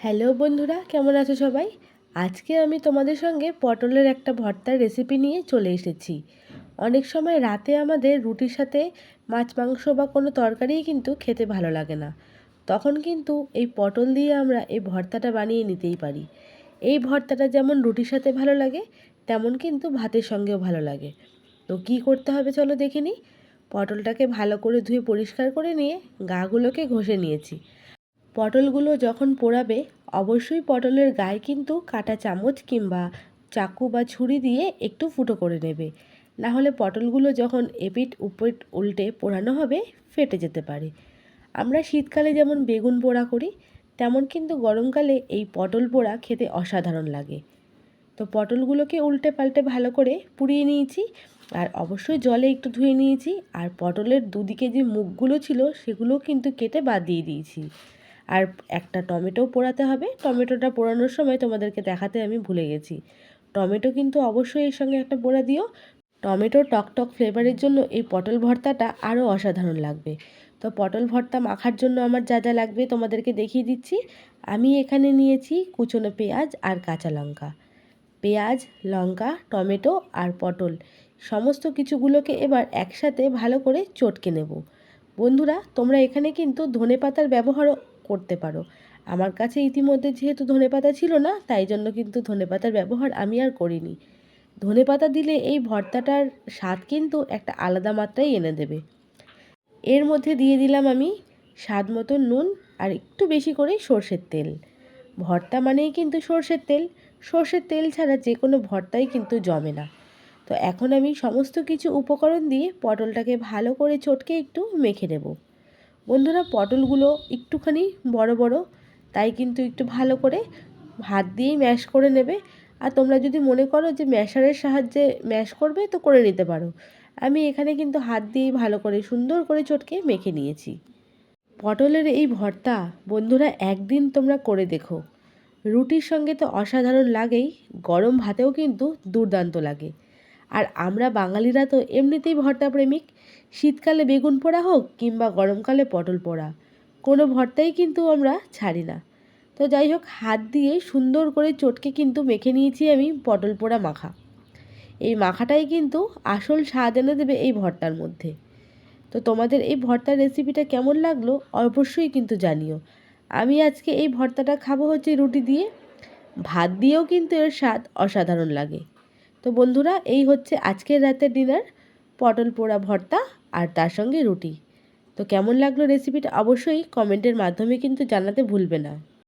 Hello বন্ধুরা, কেমন আছো সবাই? আজকে আমি তোমাদের সঙ্গে পটলের একটা ভর্তার রেসিপি নিয়ে চলে এসেছি। অনেক সময় রাতে আমাদের রুটির সাথে মাছ, মাংস বা কোনো তরকারিই কিন্তু খেতে ভালো লাগে না। তখন কিন্তু এই পটল দিয়ে আমরা এই ভর্তাটা বানিয়ে নিতেই পারি। এই ভর্তাটা যেমন রুটির সাথে ভালো লাগে, তেমন কিন্তু ভাতের সঙ্গেও ভালো লাগে। তো কি করতে হবে চলো দেখে নিই। পটলটাকে ভালো করে ধুয়ে পরিষ্কার করে নিয়ে গাগুলোকে ঘষে নিয়েছি। পটলগুলো যখন পোড়াবে, অবশ্যই পটলের গায়ে কিন্তু কাটা চামচ কিংবা চাকু বা ছুরি দিয়ে একটু ফুটো করে নেবে। না হলে পটলগুলো যখন এপিট উপিট উল্টে পোড়ানো হবে, ফেটে যেতে পারে। আমরা শীতকালে যেমন বেগুন পোড়া করি, তেমন কিন্তু গরমকালে এই পটল পোড়া খেতে অসাধারণ লাগে। তো পটলগুলোকে উল্টে পাল্টে ভালো করে পুড়িয়ে নিয়েছি, আর অবশ্যই জলে একটু ধুয়ে নিয়েছি, আর পটলের দুদিকে যে মুখগুলো ছিল সেগুলো কিন্তু কেটে বাদ দিয়ে দিয়েছি। আর একটা টমেটো পোড়াতে হবে। টমেটোটা পোড়ানোর সময় তোমাদেরকে দেখাতে আমি ভুলে গেছি। টমেটো কিন্তু অবশ্যই এর সঙ্গে একটা পোড়া দিও। টমেটোর টক টক ফ্লেভারের জন্য এই পটল ভর্তাটা আরও অসাধারণ লাগবে। তো পটল ভর্তা মাখার জন্য আমার যা যা লাগবে তোমাদেরকে দেখিয়ে দিচ্ছি। আমি এখানে নিয়েছি কুচনো পেঁয়াজ আর কাঁচা লঙ্কা। পেঁয়াজ, লঙ্কা, টমেটো আর পটল সমস্ত কিছুগুলোকে এবার একসাথে ভালো করে চটকে নেব। বন্ধুরা, তোমরা এখানে কিন্তু ধনে পাতার ব্যবহারও করতে পারো। আমার কাছে ইতিমধ্যে যেহেতু ধনে পাতা ছিল না, তাই জন্য কিন্তু ধনে পাতার ব্যবহার আমি আর করিনি। ধনে পাতা দিলে এই ভর্তাটার স্বাদ কিন্তু একটা আলাদা মাত্রায় এনে দেবে। এর মধ্যে দিয়ে দিলাম আমি স্বাদ মতো নুন আর একটু বেশি করে সর্ষের তেল। ভর্তা মানেই কিন্তু সর্ষের তেল। সর্ষের তেল ছাড়া যে কোনো ভর্তাই কিন্তু জমে না। তো এখন আমি সমস্ত কিছু উপকরণ দিয়ে পটলটাকে ভালো করে চটকে একটু মেখে নেব। বন্ধুরা, পটলগুলো একটুখানি বড় বড়, তাই কিন্তু একটু ভালো করে হাত দিয়েই ম্যাশ করে নেবে। আর তোমরা যদি মনে করো যে ম্যাশারের সাহায্যে ম্যাশ করবে, তো করে নিতে পারো। আমি এখানে কিন্তু হাত দিয়েই ভালো করে, সুন্দর করে চটকে মেখে নিয়েছি। পটলের এই ভর্তা, বন্ধুরা, একদিন তোমরা করে দেখো। রুটির সঙ্গে তো অসাধারণ লাগেই, গরম ভাতেও কিন্তু দুর্দান্ত লাগে। আর আমরা বাঙালিরা তো এমনিতেই ভর্তা প্রেমিক শীতকালে বেগুন পোড়া হোক কিংবা গরমকালে পটল পোড়া, কোনো ভর্তাই কিন্তু আমরা ছাড়ি না। তো যাই হোক, হাত দিয়ে সুন্দর করে চটকে কিন্তু মেখে নিয়েছি আমি পটল পোড়া মাখা। এই মাখাটাই কিন্তু আসল স্বাদ এনে দেবে এই ভর্তার মধ্যে। তো তোমাদের এই ভর্তার রেসিপিটা কেমন লাগল অবশ্যই কিন্তু জানিও। আমি আজকে এই ভর্তাটা খাব হচ্ছে রুটি দিয়ে। ভাত দিয়েও কিন্তু এর স্বাদ অসাধারণ লাগে। তো বন্ধুরা, এই হচ্ছে আজকের রাতের ডিনার পটল পোড়া ভর্তা আর তার সঙ্গে রুটি। তো কেমন লাগল রেসিপিটা অবশ্যই কমেন্টের মাধ্যমে কিন্তু জানাতে ভুলবে না।